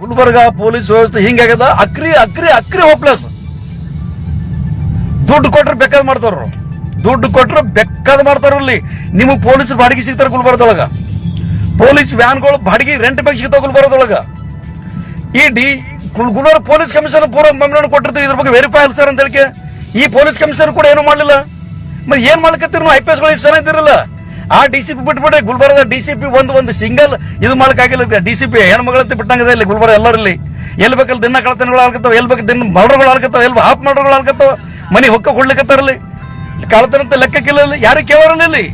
Gulbarga police ವ್ಯವಸ್ಥೆ ಹಿಂಗಾಗ್ಯದ ಅಕ್ರಿ ಅಕ್ರಿ ಅಕ್ರಿ hopeless ದುಡ್ಡು ಕೊಟ್ರೆ ಬೇಕಾದ್ ಮಾಡ್ತಾರ ದುಡ್ಡು ಕೊಟ್ರೆ ಬೇಕಾದ್ ಮಾಡ್ತಾರ ಅಲ್ಲಿ. ನಿಮಗೆ ಪೊಲೀಸ್ ಬಾಡಿಗೆ ಸಿಗ್ತಾರ ಗುಲ್ಬರ್ಗದೊಳಗ. ಪೊಲೀಸ್ ವ್ಯಾನ್ಗಳು ಬಾಡಿಗೆ ರೆಂಟ್ ಬೇಕು ಸಿಗ್ತಾವ ಗುಲ್ಬರ್ಗದೊಳಗ. ಈ ಡಿ ಗುಲ್- ಗುಲ್ಬರ್ಗ ಪೊಲೀಸ್ ಕಮಿಷನರ್ ಪೂರ್ವ ಮೆಮೊರಾಂಡಮ್ ಕೊಟ್ಟಿರ್ತೀವಿ ಇದ್ರ ಬಗ್ಗೆ ವೆರಿಫೈ ಅಲ್ಲ ಸರ್ ಅಂತ ಹೇಳಿಕೆ. ಈ ಪೊಲೀಸ್ ಕಮಿಷನರ್ ಕೂಡ ಏನು ಮಾಡಲಿಲ್ಲ. ಮತ್ತೆ ಏನ್ ಮಾಡ್ಲಿಕ್ಕೆ ಐ ಪಿ ಎಸ್ಗಳು ಇಷ್ಟು ಜನ ಇದ್ದಿರಲ್ಲ. ಆ ಡಿ ಸಿ ಪಿ ಬಿಟ್ಬಿಟ್ರೆ ಗುಲ್ಬರ್ಗ ಡಿ ಸಿ ಪಿ ಒಂದು ಒಂದು ಸಿಂಗಲ್ ಇದು ಮಾಡಕ್ಕಾಗಿಲ್ಲ ಡಿ ಸಿ ಪಿ ಹೆಣ್ಮಗಳಂತ ಬಿಟ್ಟಂಗದ ಇಲ್ಲಿ ಗುಲ್ಬರ್ಗ ಎಲ್ಲರಲ್ಲಿ. ಎಲ್ಲಿ ಬೇಕಲ್ಲಿ ದಿನ ಕಳತನಗಳು ಆಗ್ತಾವ ಎಲ್ಲಿ ಬೇಕು ದಿನ ಮರ್ಡರ್ಗಳು ಆಗ್ತಾವ ಎಲ್ಲಿ ಹಾಫ್ ಮರ್ಡರ್ಗಳು ಆಗ್ತಾವ ಮನೆ ಹೊಕ್ಕ ಕೊಡ್ಲಿಕ್ಕತ್ತಾರಲ್ಲಿ ಕಳತನಂತ ಲೆಕ್ಕಕ್ಕಿಲ್ಲ ಇಲ್ಲಿ, ಯಾರು ಇಲ್ಲಿ.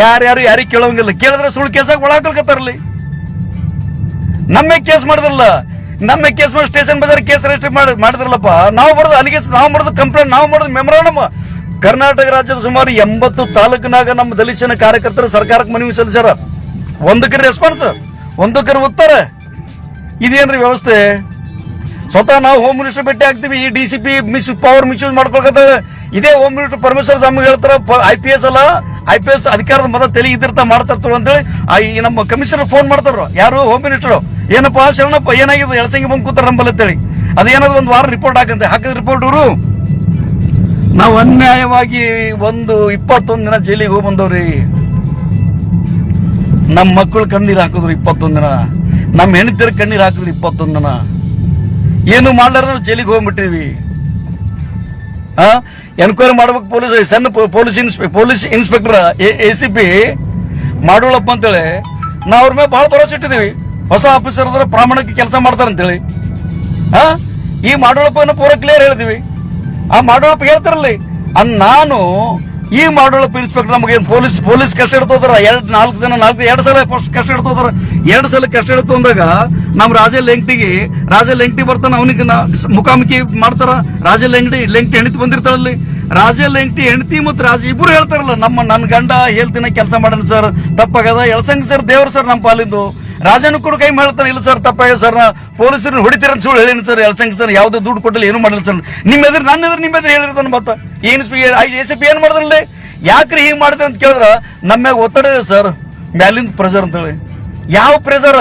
ಯಾರ್ಯಾರು ಯಾರಿಗೆ ಕೇಳೋಂಗಿಲ್ಲ. ಕೇಳಿದ್ರೆ ಸುಳ್ಳು ಕೇಸಾಗ ಒಳಗಾಕತ್ತಾರಲ್ಲಿ ನಮ್ಮೇ ಕೇಸ್ ಮಾಡಿದ್ರಲ್ಲ, ನಮ್ಮ ಕೇಸ್ ಮಾಡಿ ಸ್ಟೇಷನ್ ಬಜಾರ್ ಕೇಸ್ ರಿಜಿಸ್ಟರ್ ಮಾಡಿ, ಮಾಡಿದ್ರಲ್ಲಪ್ಪ, ನಾವು ಬರೋದು ಅಲ್ಲಿಗೆ ನಾವು ಮಾಡೋದು ಕಂಪ್ಲೇಂಟ್ ನಾವು ಮಾಡೋದು ಮೆಮೊರಾಂಡಮ್ ಕರ್ನಾಟಕ ರಾಜ್ಯದ ಸುಮಾರು ಎಂಬತ್ತು ತಾಲೂಕಿನಾಗ ನಮ್ಮ ದಲಿತನ ಕಾರ್ಯಕರ್ತರು ಸರ್ಕಾರಕ್ಕೆ ಮನವಿ ಸಲ್ಲಿಸ್ಯಾರ. ಒಂದಕ್ಕೆ ರೆಸ್ಪಾನ್ಸ್ ಒಂದಕ್ಕೆ ಉತ್ತರ. ಇದೇನ್ರಿ ವ್ಯವಸ್ಥೆ? ಸ್ವತಃ ನಾವು ಹೋಮ್ ಮಿನಿಸ್ಟರ್ ಭೇಟಿ ಆಗ್ತೀವಿ, ಈ D C P miss power misuse ಮಾಡ್ಕೊಳ್ಕತ್ತವೆ ಇದೇ ಹೋಮ್ ಮಿನಿಸ್ಟರ್ ಪರಮೇಶ್ವರ ಸ್ವಾಮಿ ಹೇಳ್ತಾರ ಐ ಪಿ ಎಸ್ ಅಲ್ಲ ಐ ಪಿ ಎಸ್ ಅಧಿಕಾರದ ಮದ ತಲೆ ಇದ್ದಿರ್ತಾ ಮಾಡ್ತಾರ ಅಂತೇಳಿ ಈ ನಮ್ಮ ಕಮಿಷನರ್ ಫೋನ್ ಮಾಡ್ತಾರ. ಯಾರು ಹೋಮ್ ಮಿನಿಸ್ಟರ್ ಏನಪ್ಪ ಶರಣಪ್ಪ, ಏನಾಗಿದೆ? ಎಳಸಂಗಿ ಬಂದು ಕೂತಾರ ನಂಬಲ್ಲ ಅಂತೇಳಿ. ಅದೇನಾದ್ರು ಒಂದು ವಾರ ರಿಪೋರ್ಟ್ ಹಾಕಂತೆ. ಹಾಕಿದ ರಿಪೋರ್ಟ್ ಇವರು. ನಾವು ಅನ್ಯಾಯವಾಗಿ ಒಂದು ಇಪ್ಪತ್ತೊಂದು ದಿನ ಜೈಲಿಗೆ ಹೋಗಿ ಬಂದವ್ರಿ. ನಮ್ಮ ಮಕ್ಕಳು ಕಣ್ಣೀರು ಹಾಕಿದ್ರು ಇಪ್ಪತ್ತೊಂದು ದಿನ. ನಮ್ಮ ಹೆಂಡತಿಯರ ಕಣ್ಣೀರು ಹಾಕಿದ್ರು ಇಪ್ಪತ್ತೊಂದು ದಿನ. ಏನು ಮಾಡ್ಲಾರ್ದ ಜೈಲಿಗೆ ಹೋಗ್ಬಿಟ್ಟಿದ್ವಿ. ಆ? ಎನ್ಕ್ವೈರಿ ಮಾಡ್ಬೇಕು ಪೊಲೀಸ್, ಸಣ್ಣ police ಇನ್ಸ್ಪೆ, police inspector, A C P ಮಾಡೋಳಪ್ಪ ಅಂತೇಳಿ ನಾವು ಅವ್ರ ಮೇಲೆ ಭಾಳ ಭರವಸೆ ಇಟ್ಟಿದ್ದೀವಿ. ಹೊಸ ಆಫೀಸರ್ ಅಂದ್ರೆ ಪ್ರಾಮಾಣಿಕ ಕೆಲಸ ಮಾಡ್ತಾರೆ ಅಂತೇಳಿ ಆ? ಈ ಮಾಡೋಳಪ್ಪನ ಪೂರ ಕ್ಲಿಯರ್ ಹೇಳಿದೀವಿ ಆ ಮಾಡೋಳಪ್ಪ ಹೇಳ್ತಾರಲ್ಲಿ, ಅನ್ ನಾನು ಈ ಮಾಡೋಳಪ್ಪ ಇನ್ಸ್ಪೆಕ್ಟರ್ ನಮಗೆ ಪೊಲೀಸ್ ಪೊಲೀಸ್ ಕಷ್ಟ ಹಿಡ್ತೋದ್ರ ಎರಡ್, ನಾಲ್ಕು ದಿನ ನಾಲ್ಕು, ಎರಡು ಸಲ ಕಷ್ಟ ಹಿಡ್ತೋದ್ರ ಎರಡು ಸಲ ಕಷ್ಟ ಇಡ್ತು ಅಂದಾಗ ನಮ್ಮ ರಾಜ ಲೆಂಕ್ಟಿಗೆ, ರಾಜ ಲೆಂಕ್ಟಿ ಬರ್ತಾನ ಅವನಿಗೆ ಮುಖಾಮುಖಿ ಮಾಡ್ತಾರ. ರಾಜ ಲೆಂಕ್ಟಿ ಲೆಂಕ್ಟಿ ಹೆಂಡತಿ ಬಂದಿರ್ತಾರಲ್ಲಿ ರಾಜ ಲೆಂಕ್ಟಿ ಹೆಂಡತಿ ಮತ್ತು ರಾಜ ಇಬ್ರು ಹೇಳ್ತಾರಲ್ಲ, ನಮ್ಮ ನನ್ನ ಗಂಡ ಹೇಳ್ತಿನ ಕೆಲಸ ಮಾಡೋಣ ಸರ್ ತಪ್ಪಾಗದ ಎಳ್ಸಂಗ್ ಸರ್, ದೇವ್ರ ಸರ್ ನಮ್ಮ ಪಾಲಿಂದು. ರಾಜನು ಕೂಡ ಕೈ ಮಾಡ್ತಾನೆ, ಇಲ್ಲ ಸರ್ ತಪ್ಪಾಗ ಸರ್ ಪೊಲೀಸರು ಹೊಡಿತೀರ ಅಂತ ಸುಳ್ಳು ಹೇಳಿನಿ ಸರ್ ಎಲ್ಸಂಗ್ ಸರ್, ಯಾವ್ದು ದುಡ್ಡು ಕೊಟ್ಟಿಲ್ಲ ಏನು ಮಾಡಿಲ್ಲ ಸರ್. ನಿಮ್ಮ ಎದುರು, ನನ್ನ ಎದುರು, ನಿಮ್ಮ ಎದುರು ಹೇಳಿರ್ತಾನೆ ಮತ್ತ ಏನ್ ಎ ಸಿ ಪಿ ಏನ್ ಮಾಡಿದ್ರಲ್ಲಿ ಯಾಕ್ರಿ ಹಿಂಗ್ ಮಾಡಿದ್ರೆ ಅಂತ ಕೇಳಿದ್ರ, ನಮ್ಮ ಒತ್ತಡ ಇದೆ ಸರ್, ಮ್ಯಾಲಿಂದ ಪ್ರೆಷರ್ ಅಂತೇಳಿ ಯಾವ ಪ್ರೆಷರ್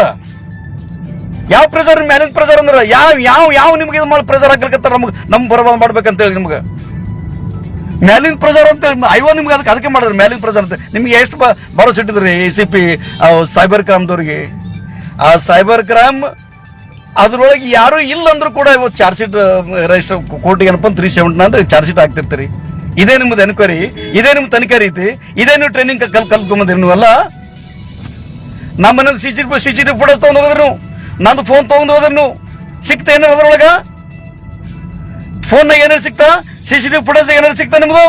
ಯಾವ ಪ್ರೆಷರ್ ಮ್ಯಾಲಿಂದ ಪ್ರೆಷರ್ ಅಂದ್ರೆ, ಯಾವ ಯಾವ ಯಾವ ನಿಮ್ಗೆ ಇದು ಮಾಡಿ ಪ್ರೆಷರ್ ಹಾಕ್ಲಿಕ್ಕೆ ನಮ್ಗೆ, ನಮ್ ಮಾಡ್ಬೇಕಂತ ಹೇಳಿ ನಿಮ್ಗೆ. ಮ್ಯಾಲಿನ ಪ್ರಜಾರ ಅಂತ ಹೇಳಿ, ಅಯ್ಯೋ, ನಿಮ್ಗೆ ಅದಕ್ಕೆ ಅದಕ್ಕೆ ಮಾಡಿದ್ರೆ ಮ್ಯಾಲಿನ ಪ್ರಜಾರ ಅಂತ. ನಿಮ್ಗೆ ಎಷ್ಟು ಭರೋಸೆ ಇಟ್ಟಿದ್ರಿ ಎ ಸಿ ಪಿ ಸೈಬರ್ ಕ್ರೈಮ್ದವ್ರಿಗೆ ಆ ಸೈಬರ್ ಕ್ರೈಮ್ ಅದ್ರೊಳಗೆ ಯಾರು ಇಲ್ಲ ಅಂದ್ರೂ ಕೂಡ ಇವತ್ತು ಚಾರ್ಜ್ ಶೀಟ್ ರಿಜಿಸ್ಟರ್ ಕೋರ್ಟಿಗೆ ಏನಪ್ಪ ತ್ರೀ ಸೆವೆಂಟಿ ಅಂದ್ರೆ ಚಾರ್ಜ್ ಶೀಟ್ ಹಾಕ್ತಿರ್ತೀರಿ. ಇದೇ ನಿಮ್ದು ಎನ್ಕ್ವೈರಿ ಇದೇ ನಿಮ್ ತನಿಖೆ ರೀತಿ, ಇದೇ ನೀವು ಟ್ರೈನಿಂಗ್ ಕಲ್ ಕಲ್ತ್ಕೊಂಬಂದಿರಿ ನೀವಲ್ಲ ನಮ್ಮ C C C C T photos ತೊಗೊಂಡು ಹೋದ್ರು. ನಂದು ಫೋನ್ ತೊಗೊಂಡು ಹೋದ್ರು. ಸಿಕ್ತ ಏನಾರ ಅದ್ರೊಳಗ? ಫೋನ್ ಏನಾರು ಸಿಕ್ತಾ? ಸಿ ಸಿ ಟಿ ಫೋಟೋಸ್ ಏನಾರು ಸಿಕ್ತಾ ನಿಮ್ದು?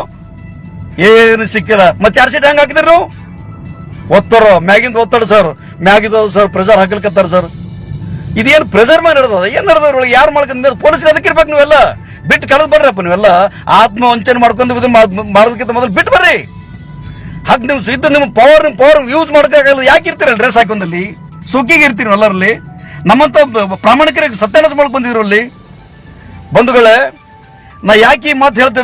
ಏನು ಸಿಕ್ಕಿಲ್ಲ. ಮತ್ತೆ ಚಾರ್ಜ್ ಶೀಟ್ ಹೆಂಗ್ ಹಾಕಿದ್ರು ಒತ್ತಾರ, ಮ್ಯಾಗಿಂದ ಒತ್ತಡ ಸರ್ ಮ್ಯಾಗಿದ ಸರ್ ಪ್ರೆಷರ್ ಹಾಕಲ್ಕತ್ತಾರ ಸರ್. ಇದೇನು ಪ್ರೆಷರ್ ಮೇಲೆ ನಡೆದ ಏನ್ ನಡೆದ ಯಾರು ಮಾಡ್ಕೊಂಡ್ ಪೊಲೀಸ್ ಅದಕ್ಕೆ ಇರ್ಬೇಕು ನೀವೆಲ್ಲ. ಬಿಟ್ಟು ಕಳೆದ್ ಬರ್ರಪ್ಪ ನೀವೆಲ್ಲ. ಆತ್ಮ ವಂಚನೆ ಮಾಡ್ಕೊಂಡು ಇದನ್ನ ಮಾಡ್- ಮಾಡೋದಕ್ಕಿಂತ ಮೊದಲು ಬಿಟ್ಟು ಬರ್ರಿ. ಹಾಗೆ ನೀವು ಇದ್ದು ನಿಮ್ಮ ಪವರ್ ನಿಮ್ಮ ಪವರ್ ಯೂಸ್ ಮಾಡೋಕ್ಕಾಗಲ್ಲ ಯಾಕೆ ಇರ್ತೀರಲ್ಲ ಡ್ರೆಸ್ ಹಾಕೊಂಡಲ್ಲಿ ಸುಗ್ಗಿಗೆ ಇರ್ತೀರಿ ಎಲ್ಲರಲ್ಲಿ. ನಮ್ಮಂತ ಪ್ರಾಮಾಣಿಕರಿಗೆ ಸತ್ಯಾನಾಶ ಮಾಡ್ಕೊಂಡು ಬಂದಿದ್ರು ಅಲ್ಲಿ ಬಂಧುಗಳೇ, ನಾ ಯಾಕೆ ಈ ಮಾತು ಹೇಳ್ತಾ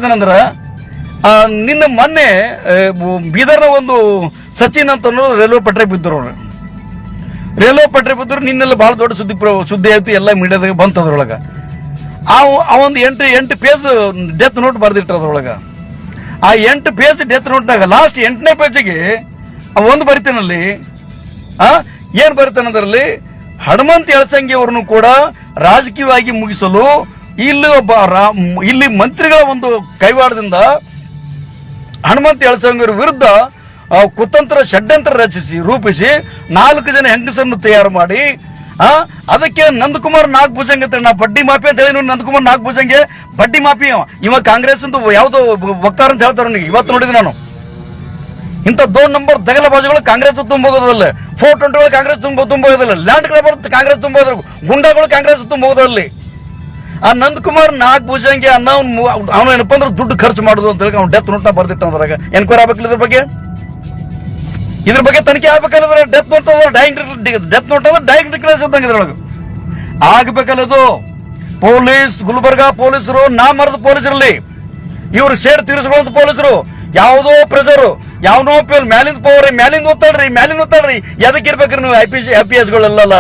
ನಿನ್ನ ಮೊನ್ನೆ ಬೀದರ್ನ ಒಂದು ಸಚಿನ್ ಅಂತ ರೈಲ್ವೆ ಪಟ್ರೆ ಬಿದ್ದರು ಅವ್ರು. ರೈಲ್ವೆ ಪಟ್ರಿ ಬಿದ್ದರು ನಿನ್ನೆಲ್ಲ ಬಹಳ ದೊಡ್ಡ ಸುದ್ದಿ ಸುದ್ದಿ ಆಯ್ತು, ಎಲ್ಲ ಮೀಡಿಯಾದಾಗ ಬಂತು ಅದ್ರೊಳಗ. ಆ ಒಂದು ಎಂಟು ಎಂಟು ಪೇಜ್ ಡೆತ್ ನೋಟ್ ಬರ್ದಿಟ್ರ ಅದ್ರೊಳಗ. ಆ ಎಂಟು ಪೇಜ್ ಡೆತ್ ನೋಟ್ನಾಗ ಲಾಸ್ಟ್ ಎಂಟನೇ ಪೇಜಿಗೆ ಒಂದು ಬರಿತೇನಲ್ಲಿ ಏನ್ ಬರಿತಾನೆ ಅದರಲ್ಲಿ ಹನುಮಂತ್ ಎಳಸಂಗಿ ಅವರನ್ನು ಕೂಡ ರಾಜಕೀಯವಾಗಿ ಮುಗಿಸಲು ಇಲ್ಲಿ ಒಬ್ಬ ಇಲ್ಲಿ ಮಂತ್ರಿಗಳ ಒಂದು ಕೈವಾಡದಿಂದ ಹನುಮಂತ ಎಳಸಂಗರ ವಿರುದ್ಧ ಕುತಂತ್ರ ಷಡ್ಯಂತ್ರ ರಚಿಸಿ, ರೂಪಿಸಿ, ನಾಲ್ಕು ಜನ ಹೆಂಗಸರನ್ನು ತಯಾರು ಮಾಡಿ, ಆ, ಅದಕ್ಕೆ ನಂದಕುಮಾರ್ ನಾಗಭುಜಂಗ್ ಅಂತ ಬಡ್ಡಿ ಮಾಫಿ ಅಂತ ಹೇಳಿ ನೋಡಿ, ನಂದಕುಮಾರ್ ನಾಗಭೂಜಂಗೆ ಬಡ್ಡಿ ಮಾಫಿ. ಇವ ಕಾಂಗ್ರೆಸ್ ಅಂತ ಯಾವ್ದೋ ವಕ್ತಾರ ಅಂತ ಹೇಳ್ತಾರೆ ನನಗೆ ಇವತ್ತು ನೋಡಿದೆ ನಾನು. ಇಂಥ ದೋನ್ ನಂಬರ್ ದಗಲ ಬಾಜುಗಳು ಕಾಂಗ್ರೆಸ್ ತುಂಬೋಗೋದಲ್ಲ ಫೋರ್ ಟ್ವೆಂಟಿಗಳು ಕಾಂಗ್ರೆಸ್ ತುಂಬ ತುಂಬೋದಿಲ್ಲ ಲ್ಯಾಂಡ್ ಗ್ರಾಬರ್ ಕಾಂಗ್ರೆಸ್ ತುಂಬೋದ್ರ ಗುಂಡಾಗಳು ಕಾಂಗ್ರೆಸ್ ತುಂಬೋದಲ್ಲಿ ಆ, ನಂದಕುಮಾರ್ ನಾಗ್ ಭುಜಂಗೆ ಅನ್ನ ಅವನು ಏನಪ್ಪ ಅಂದ್ರೆ ದುಡ್ಡು ಖರ್ಚು ಮಾಡುದು ಅಂತ ಹೇಳಿ ಅವ್ನು ಡೆತ್ ನೋಟ್ನ ಬರ್ದಿಟ್ಟ ಅದ್ರಾಗ. ಎನ್ಕ್ವೈರ್ ಆಗ್ಬೇಕಿಲ್ಲ ಇದ್ರ ಬಗ್ಗೆ? ಇದ್ರ ಬಗ್ಗೆ ತನಿಖೆ ಆಗ್ಬೇಕಲ್ಲದ್ರೆ death note dying death note ಅದ ಡಿಕ್ಲೇಸ್ ಇದ್ದಂಗೆ ಇದ್ರೊಳಗೆ. ಆಗ್ಬೇಕಲ್ಲದು ಪೊಲೀಸ್, ಗುಲ್ಬರ್ಗ ಪೊಲೀಸರು, ನಾ ಮರದ ಪೊಲೀಸರಲ್ಲಿ. ಇವರು ಸೇಡ್ ತೀರಿಸ್ಕೊಳ್ಳೋದು ಪೊಲೀಸರು. ಯಾವುದೋ ಪ್ರೆಸರು ಯಾವನೋ ಪೇಲ್ ಮ್ಯಾಲಿಂದ ಪವರ್ ಮ್ಯಾಲಿಂದ ಒತ್ತಾಡ್ರಿ ಮ್ಯಾಲಿಂದ ಒತ್ತಾಡ್ರಿ. ಎದಕ್ಕೆ ಇರ್ಬೇಕ್ರಿ ನೀವು I P I P S ಗಳೆಲ್ಲಲ್ಲ?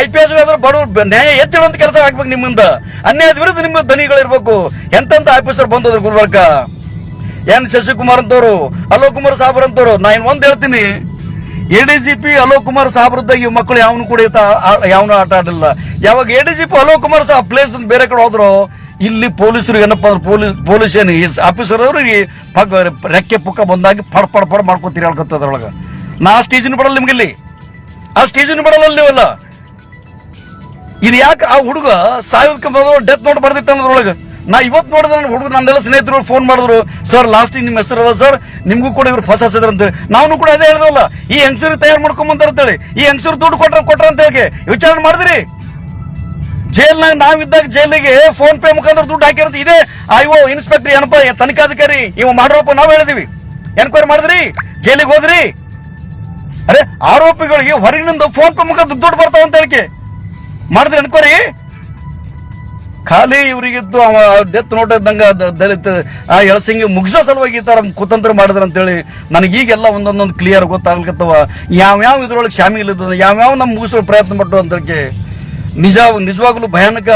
I P S ಆದ್ರೂ ಬಡವ್ರು ನ್ಯಾಯ ಎತ್ತಿಡುವಂತ ಕೆಲಸ ಆಗ್ಬೇಕು ನಿಮ್ಮಿಂದ. ಅನ್ಯಾಯದ ವಿರುದ್ಧ ನಿಮ್ಮ ದನಿಗಳಿರ್ಬೇಕು. ಎಂತೆಂತ ಆಫೀಸರ್ ಬಂದದ್ರು ಗುಲ್ಬರ್ಗ? ಎನ್ ಶಶಿಕುಮಾರ್ ಅಂತವ್ರು, ಅಲೋಕ್ ಕುಮಾರ್ ಸಾಬ್ರ ಅಂತವ್ರು. ನಾ ಇನ್ ಒಂದ್ ಹೇಳ್ತೀನಿ. A D G P Alok Kumar ಸಾಬ್ರದ್ದ ಈ ಮಕ್ಕಳು ಯಾವನು ಕೂಡ ಯಾವನು ಆಟ ಆಡಲಿಲ್ಲ. ಯಾವಾಗ A D G P Alok Kumar Saab place ಬೇರೆ ಕಡೆ ಹೋದ್ರು, ಇಲ್ಲಿ ಪೊಲೀಸರು ಏನಪ್ಪ ಅಂದ್ರೆ ಪೊಲೀಸ್ ಪೊಲೀಸ್ ಏನು ಆಫೀಸರ್ ಅವ್ರಿಗೆ ಪಗ್ ರೆಕ್ಕೆ ಪುಕ್ಕ ಬಂದಾಗಿ ಫಡ್ ಫಡ್ ಫಡ್ ಮಾಡ್ಕೊತೀರಿ ಅದ್ರೊಳಗೆ ನಾ ಸ್ಟೇಜಿನ ಬಿಡಲ್ಲ ನಿಮ್ಗೆ ಇಲ್ಲಿ. ಆ ಸ್ಟೇಜಿನ ಬಿಡಲ್ಲ ನೀವಲ್ಲ. ಇದು ಯಾಕೆ ಆ ಹುಡುಗ ಸಾವಿರಕ್ಕೆ ಡೆತ್ ನೋಟ್ ಬರ್ದಿತ್ತ ಅನ್ನೋದ್ರೊಳಗೆ. ನಾ ಇವತ್ತು ನೋಡಿದ್ರೆ ನನ್ನ ಹುಡುಗ ನನ್ನೆಲ್ಲ ಸ್ನೇಹಿತರು ಫೋನ್ ಮಾಡಿದ್ರು ಸರ್ ಲಾಸ್ಟ್ ನಿಮ್ಮ ಹೆಸರು ಅದ ಸರ್ ನಿಮ್ಗೂ ಕೂಡ ಇವ್ರು ಫಸ್ಟ್ ಹಸಿದ್ರು ಅಂತೇಳಿ. ನಾವು ಕೂಡ ಅದೇ ಹೇಳಿದ್ವಲ್ಲ, ಈ ಹೆಂಗಸರು ತಯಾರು ಮಾಡ್ಕೊಂಬಂತಾರ ಅಂತೇಳಿ. ಈ ಹೆಂಗಸರು ದುಡ್ಡು ಕೊಟ್ರ ಕೊಟ್ರ ಅಂತ ಹೇಳಿ ವಿಚಾರಣೆ ಮಾಡಿದ್ರಿ? ಜೈಲ್ನಾಗ ನಾವಿದ್ದಾಗ ಜೈಲಿಗೆ ಫೋನ್ ಪೇ ಮುಖಾಂತರ ದುಡ್ಡು ಹಾಕಿರೋದು ಇದೆ. ಅಯ್ಯೋ ಇನ್ಸ್ಪೆಕ್ಟರ್ ಏನಪ್ಪ ತನಿಖಾಧಿಕಾರಿ, ಇವ್ ಮಾಡ್ರಪ್ಪ ನಾವು ಹೇಳಿದೀವಿ. ಎನ್ಕ್ವೈರಿ ಮಾಡಿದ್ರಿ? ಜೈಲಿಗೆ ಹೋದ್ರಿ? ಅರೆ, ಆರೋಪಿಗಳಿಗೆ ಹೊರಗಿನಿಂದ ಫೋನ್ ಪೇ ಮುಖಾಂತರ ದುಡ್ಡು ಬರ್ತಾವ ಅಂತ ಹೇಳಿಕೆ ಮಾಡಿದ್ರಿ ಎನ್ಕ್ವೈರಿ ಖಾಲಿ ಇವರಿಗಿದ್ದು ಅವ ಡೆತ್ ನೋಟ್ ಇದ್ದಂಗ ದಲಿತ, ಆ ಎಳಸಿಂಗಿ ಮುಗಿಸೋ ಸಲುವಾಗಿ ಈ ತರ ಕುತಂತ್ರ ಮಾಡಿದ್ರ ಅಂತೇಳಿ ನನಗೆ ಈಗೆಲ್ಲ ಒಂದೊಂದೊಂದು ಕ್ಲಿಯರ್ ಗೊತ್ತಾಗ್ಲಿಕ್ಕತ್ತವ ಯಾವ್ಯಾವ ಇದ್ರೊಳಗೆ ಶಾಮಿಲ್ ಇದ್ದದ ಯಾವ್ಯಾವ ನಮ್ಮ ಮುಗಿಸೋ ಪ್ರಯತ್ನ ಪಟ್ಟು ಅಂತಕ್ಕೆ ನಿಜ, ನಿಜವಾಗ್ಲೂ ಭಯಾನಕ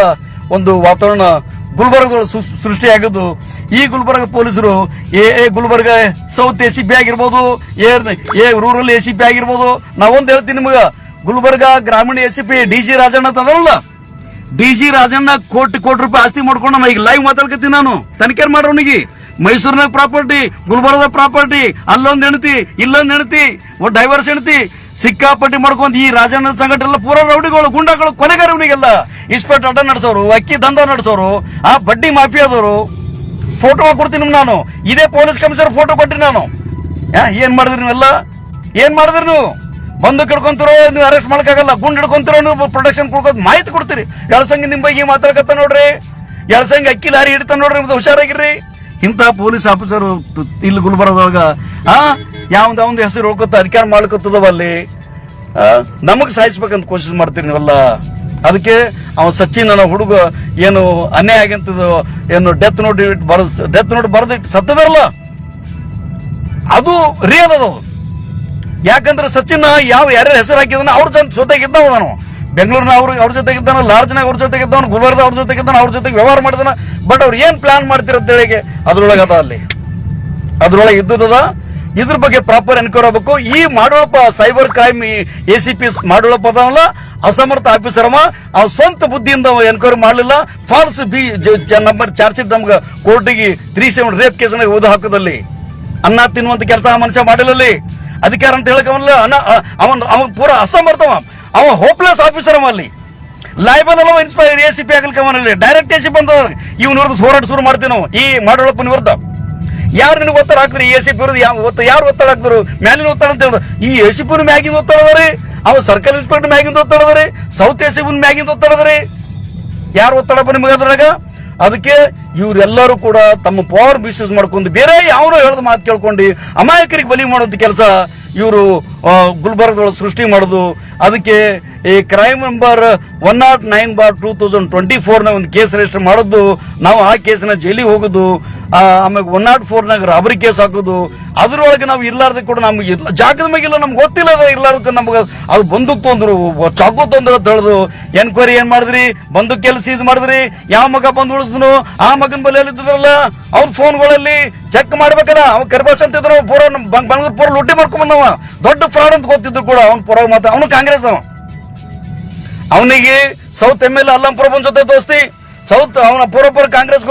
ಒಂದು ವಾತಾವರಣ ಗುಲ್ಬರ್ಗದೊಳಗೆ ಸೃಷ್ಟಿಯಾಗದು. ಈ ಗುಲ್ಬರ್ಗ ಪೊಲೀಸರು A A Gulbarga south A C P ಆಗಿರ್ಬೋದು ಏ ಏ ರೂರಲ್ ಎ ಸಿ ಪಿ ಆಗಿರ್ಬೋದು, ನಾವೊಂದು ಹೇಳ್ತೀನಿ ನಿಮಗೆ, ಗುಲ್ಬರ್ಗ ಗ್ರಾಮೀಣ A C P D G Rajanna ಅಂತ ಅದರಲ್ಲ? ಡಿ ಜಿ ರಾಜಣ್ಣ ಕೋಟಿ ಕೋಟಿ ರೂಪಾಯಿ ಆಸ್ತಿ ಮಾಡ್ಕೊಂಡು ನಾನು ಈಗ ಲೈವ್ ಮಾತಾಡ್ಕತ್ತೀನಿ ನಾನು. ತನಿಖೆ ಮಾಡೋನಿಗೆ ಮೈಸೂರಿನಾಗ ಪ್ರಾಪರ್ಟಿ ಗುಲ್ಬರ್ಗದ ಪ್ರಾಪರ್ಟಿ ಅಲ್ಲೊಂದ್ ಹೆಣತಿ ಇಲ್ಲೊಂದ್ ಹೆಣತಿ ಡೈವರ್ಸ್ ಹೆಣತಿ ಸಿಕ್ಕಾಪಟ್ಟಿ ಮಾಡ್ಕೊಂಡ್ ಈ ರಾಜಣ್ಣ ಸಂಘಟನೆ ಪೂರ ರೌಡಿಗಳು ಕೊನೆಗಾರ ಕೊನೆಗಾರವನಿಗೆಲ್ಲ ಇಸ್ಪೆಟ್ ಅಡ್ಡ ನಡೆಸೋರು, ಅಕ್ಕಿ ದಂಧ ನಡೆಸೋರು, ಆ ಬಡ್ಡಿ ಮಾಫಿಯಾದವರು. ಫೋಟೋ ಕೊಡ್ತೀನಿ ನಾನು. ಇದೇ ಪೊಲೀಸ್ ಕಮಿಷನರ್ ಫೋಟೋ ಕೊಟ್ಟಿ ನಾನು. ಏನ್ ಮಾಡಿದ್ರಿ ನೀವೆಲ್ಲ? ಏನ್ ಮಾಡಿದ್ರಿ ನೀವು? ಬಂದು ಕಿಡ್ಕೊಂತಿರೋ, ನೀವು ಅರೆಸ್ಟ್ ಮಾಡಕ್ಕಾಗಲ್ಲ, ಗುಂಡ್ ಹಿಡ್ಕೊಂತಿರೋ, ನೀವು ಪ್ರೊಟೆಕ್ಷನ್ ಕೊಡ್ಕೋದ್ ಮಾಹಿತಿ ಕೊಡ್ತೀರಿ. ಎಳಸಂಗಿ ನಿಮ್ ಬಗ್ಗೆ ಮಾತಾಡಕತ್ತ ನೋಡ್ರಿ. ಎಳಸಂಗಿ ಅಕ್ಕಿ ಲಾರಿ ಹಿಡಿತ ನೋಡ್ರಿ, ನಿಮ್ದು ಹುಷಾರಾಗಿರ್ರಿ. ಇಂಥ ಪೊಲೀಸ್ ಆಫೀಸರ್ ಇಲ್ಲಿ ಗುಲ್ಬರ್ಗದೊಳಗ, ಆ ಯಾವ್ದು ಯಾವ್ದು ಹೆಸರು ಹೋಗ್ಕೊತ ಅಧಿಕಾರ ಮಾಡ್ಕೊತದವ ಅಲ್ಲಿ. ನಮಗೆ ನಮಗ್ ಸಾಯಿಸ್ಬೇಕಂತ ಕೋಶಿಸ್ ಮಾಡ್ತೀರಿ ನೀವೆಲ್ಲ. ಅದಕ್ಕೆ ಅವ ಸಚಿನ್ ಅನ್ನೋ ಹುಡುಗ ಏನು ಅನ್ಯಾಯ ಆಗಿಂತದ್ದು, ಏನು ಡೆತ್ ನೋಟ್ ಬರ್ದು ಡೆತ್ ನೋಟ್ ಬರೆದಿಟ್ಟು ಸತ್ತದಲ್ಲ? ಅದು ರಿಯಲ್ ಅದು. ಯಾಕಂದ್ರೆ ಸಚಿನ್ ಯಾವ ಯಾರ್ಯಾರ ಹೆಸರು ಹಾಕಿದಾನ ಅವ್ರ ಜೊತೆ ಜೊತೆಗಿದ್ದವ ನಾನು ಬೆಂಗಳೂರಿನ ಅವ್ರಿಗೆ ಅವ್ರ ಜೊತೆಗಿದ್ದಾನ ಲಾರ್ಜ್ನಾಗ ಅವ್ರ ಜೊತೆಗಿದ್ದಾನ ಗುಲ್ಬರ್ಗ ಅವ್ರ ಜೊತೆಗಿದ್ದಾನ ಅವ್ರ ಜೊತೆಗೆ ವ್ಯವಹಾರ ಮಾಡಿದಾನ. ಬಟ್ ಅವ್ರು ಏನ್ ಪ್ಲಾನ್ ಮಾಡ್ತಿರೋದೇಳಿಗೆ ಅದ್ರೊಳಗೆ ಅದ ಅಲ್ಲಿ. ಅದ್ರೊಳಗೆ ಇದ್ದದ ಇದ್ರ ಬಗ್ಗೆ ಪ್ರಾಪರ್ ಎನ್ಕ್ವೈರಿ ಆಗಬೇಕು. ಈ ಮಾಡೋಳಪ್ಪ cyber crime A C P ಮಾಡೋಳಪ್ಪ ಅದಾವಲ್ಲ ಅಸಮರ್ಥ ಆಫೀಸರ್ ಅವ. ಅವ್ನ ಸ್ವಂತ ಬುದ್ಧಿಯಿಂದ ಎನ್ಕ್ವೈರಿ ಮಾಡಲಿಲ್ಲ. False B number charge sheet ನಮ್ಗೆ ಕೋರ್ಟಿಗೆ ತ್ರೀ ಸೆವೆನ್ ರೇಪ್ ಕೇಸ್ನಾಗ ಓದು ಹಾಕೋದಲ್ಲಿ ಅನ್ನ ತಿನ್ನುವಂತ ಕೆಲಸ ಆ ಮನುಷ್ಯ ಮಾಡಿಲ್ಲಲ್ಲಿ ಅಧಿಕಾರ ಅಂತ ಹೇಳಕ್ ಅನ್ನ ಅವನ್ ಅವನ್ ಪೂರ ಅಸಮರ್ಥವ ಅವ. ಹೋಪ್ಲೆಸ್ ಆಫೀಸರ್ ಅವ ಅಲ್ಲಿ. ಲೈಬಲ್ ಅಲ್ಲ ಇನ್ಸ್ಪೈರ್ ಎ ಸಿ ಪಿ ಆಗಲಿಕ್ಕೆ ಅವನಲ್ಲಿ ಡೈರೆಕ್ಟ್ ಎ ಸಿ ಬಂದ ಇವ್ನ ಹೋರಾಟ ಶುರು ಮಾಡ್ತೀವಿ ನಾವು. ಈ ಮಾಡೋಳಪ್ಪನ ವಿರುದ್ಧ. ಯಾರು ನಿನಗೆ ಒತ್ತಡ ಹಾಕ್ತಾರೆ ಎ ಸಿ ಪಿ ವಿರುದ್ಧ ಯಾವ ಯಾರು ಒತ್ತಡ ಹಾಕ್ತಾರೆ ಮ್ಯಾಲಿನ ಒತ್ತಡ ಅಂತ ಹೇಳಿದ್ರು ಈ ಎ ಸಿ ಪಿ ಮ್ಯಾಗಿಂದ ಒತ್ತಡ ಅದಾರಿ ಅವ ಸರ್ಕಲ್ ಇನ್ಸ್ಪೆಕ್ಟರ್ ಮ್ಯಾಗಿಂದ ಒತ್ತಡ ರೀ. ಸೌತ್ ಎ ಸಿ ಪಿ ಮ್ಯಾಗಿಂದ ಒತ್ತಡ ಯಾರು ಒತ್ತಡಪ್ಪ ನಿಮಗೆ ಅದ್ರಾಗ ಅದಕ್ಕೆ ಇವರೆಲ್ಲರೂ ಕೂಡ ತಮ್ಮ ಪವರ್ ಮಿಸ್ಯೂಸ್ ಮಾಡ್ಕೊಂಡು ಬೇರೆ ಯಾವನೋ ಹೇಳ್ದ ಮಾತು ಕೇಳ್ಕೊಂಡು ಅಮಾಯಕರಿಗೆ ಬಲಿ ಮಾಡೋದು ಕೆಲಸ ಇವರು ಗುಲ್ಬರ್ಗದೊಳಗೆ ಸೃಷ್ಟಿ ಮಾಡೋದು. ಅದಕ್ಕೆ ಈ crime number one nought nine bar two thousand twenty ಫೋರ್ನ ಒಂದು ಕೇಸ್ ರಿಜಿಸ್ಟರ್ ಮಾಡೋದು. ನಾವು ಆ ಕೇಸಿನ ಜೈಲಿಗೆ ಹೋಗೋದು. ಆಮೇಲೆ ಒನ್ ನಾಟ್ ಫೋರ್ನಾಗ ರಾಬರಿ ಕೇಸ್ ಹಾಕೋದು, ಅದ್ರೊಳಗೆ ನಾವು ಇರ್ಲಾರ್ದ ಕೂಡ ನಮ್ಗೆ ಇಲ್ಲ ಜಾಗದ ಮೇಗಿಲ್ಲ ನಮ್ಗೆ ಗೊತ್ತಿಲ್ಲ ಅದ ಇರ್ಲಾರ್ದಕ್ಕೆ ನಮ್ಗೆ ಅದು ಬಂದು ತೊಂದ್ರು ಚಾಕು ತೊಂದ್ರೆ ತಳೆದು ಎನ್ಕ್ವೈರಿ ಏನ್ ಮಾಡಿದ್ರಿ? ಬಂದು ಕೆಲಸ ಇದು ಮಾಡಿದ್ರಿ? ಯಾವ ಮಗ ಬಂದು ಉಳಿಸಿದ್ನು? ಆ ಮಗನ ಬಲಿ ಇದ್ರಲ್ಲ ಅವ್ರ ಫೋನ್ಗಳಲ್ಲಿ ಚೆಕ್ ಮಾಡ್ಬೇಕಲ್ಲ ಅವ್ನು ಕರ್ಬಾಸ್ ಅಂತಿದ್ರು ಪೂರ ಬೆಂಗಳೂರು ಪೂರ ಲುಟ್ಟಿ ಮಾಡ್ಕೊಂಬಂದವ ದೊಡ್ಡ ಫ್ರಾಡ್ ಅಂತ ಗೊತ್ತಿದ್ರು ಕೂಡ ಅವ್ನ ಪರ ಮಾತ, ಅವನು ಕಾಂಗ್ರೆಸ್ ಅವ. ಅವನಿಗೆ ಸೌತ್ ಎಂ ಎಲ್ ಅಲ್ಲಂಪುರ ಜೊತೆ ದೋಸ್ತಿ. ಸೌತ್ ಅವನ ಪೂರ್ವ ಪೂರ ಕಾಂಗ್ರೆಸ್